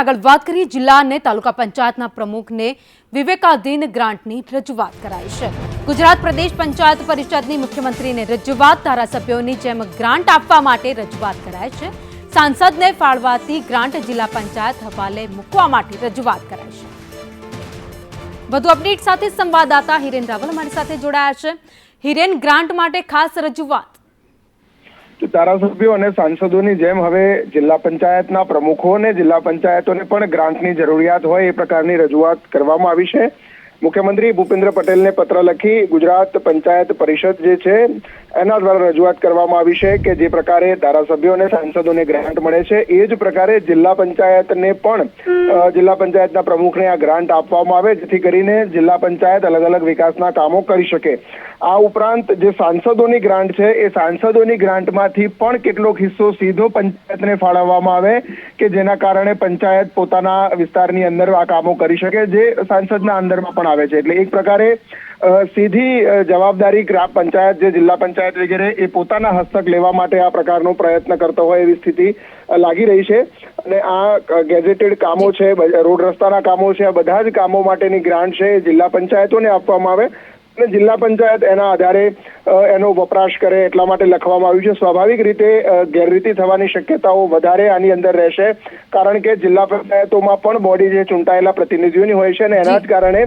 આગળ વાત કરીએ, જિલ્લા અને તાલુકા પંચાયતના પ્રમુખને વિવેકાધીન ગ્રાન્ટની રજૂઆત કરાઈ છે. ગુજરાત પ્રદેશ પંચાયત પરિષદની મુખ્યમંત્રીને રજૂઆત ધારાસભ્યોની જેમ ગ્રાન્ટ આપવા માટે રજૂઆત કરાય છે. સાંસદને ફાળવાતી ગ્રાન્ટ જિલ્લા પંચાયત હવાલે મૂકવા માટે રજૂઆત કરાઈ છે. વધુ અપડેટ સાથે સંવાદદાતા હિરેન રાવલ અમારી સાથે જોડાયા છે. હિરેન, ગ્રાન્ટ માટે ખાસ રજૂઆત. ધારાસભ્યો અને સાંસદોની જેમ હવે જિલ્લા પંચાયતના પ્રમુખો અને જિલ્લા પંચાયતોને પણ ગ્રાન્ટની જરૂરિયાત હોય એ પ્રકારની રજૂઆત કરવામાં આવી છે. મુખ્યમંત્રી ભૂપેન્દ્ર પટેલને પત્ર લખી ગુજરાત પંચાયત પરિષદ જે છે એના દ્વારા રજૂઆત કરવામાં આવી છે કે જે પ્રકારે ધારાસભ્યો અને સાંસદોને ગ્રાન્ટ મળે છે, એ જ પ્રકારે જિલ્લા પંચાયતને પણ જિલ્લા પંચાયતના પ્રમુખને આ ગ્રાન્ટ આપવામાં આવે, જેથી કરીને જિલ્લા પંચાયત અલગ અલગ વિકાસના કામો કરી શકે. આ ઉપરાંત જે સાંસદોની ગ્રાન્ટ છે, એ સાંસદોની ગ્રાન્ટમાંથી પણ કેટલોક હિસ્સો સીધો પંચાયતને ફાળવવામાં આવે, કે જેના કારણે પંચાયત પોતાના વિસ્તારની અંદર આ કામો કરી શકે, જે સાંસદના અંદરમાં પણ આવે છે. એટલે એક પ્રકારે સીધી જવાબદારી ગ્રામ પંચાયત જે જિલ્લા પંચાયત વગેરે એ પોતાના હસ્તક લેવા માટે આ પ્રકારનો પ્રયત્ન કરતો હોય એવી સ્થિતિ લાગી રહી છે. અને આ ગેઝેટેડ કામો છે રોડ રસ્તાના કામો છે આ બધા જ કામો માટેની ગ્રાન્ટ છે જિલ્લા પંચાયતોને આપવામાં આવે. અને જિલ્લા પંચાયત એના આધારે એનો વપરાશ કરે એટલા માટે લખવામાં આવ્યું છે. સ્વાભાવિક રીતે ગેરરીતિ થવાની શક્યતાઓ વધારે આની અંદર રહેશે. કારણ કે જિલ્લા પંચાયતોમાં પણ બોડી જે ચૂંટાયેલા પ્રતિનિધિઓની હોય છે અને એના જ. કારણે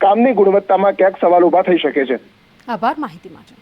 કામની ગુણવત્તામાં ક્યાંક સવાલ ઊભા થઈ શકે છે. આભાર માહિતી માટે.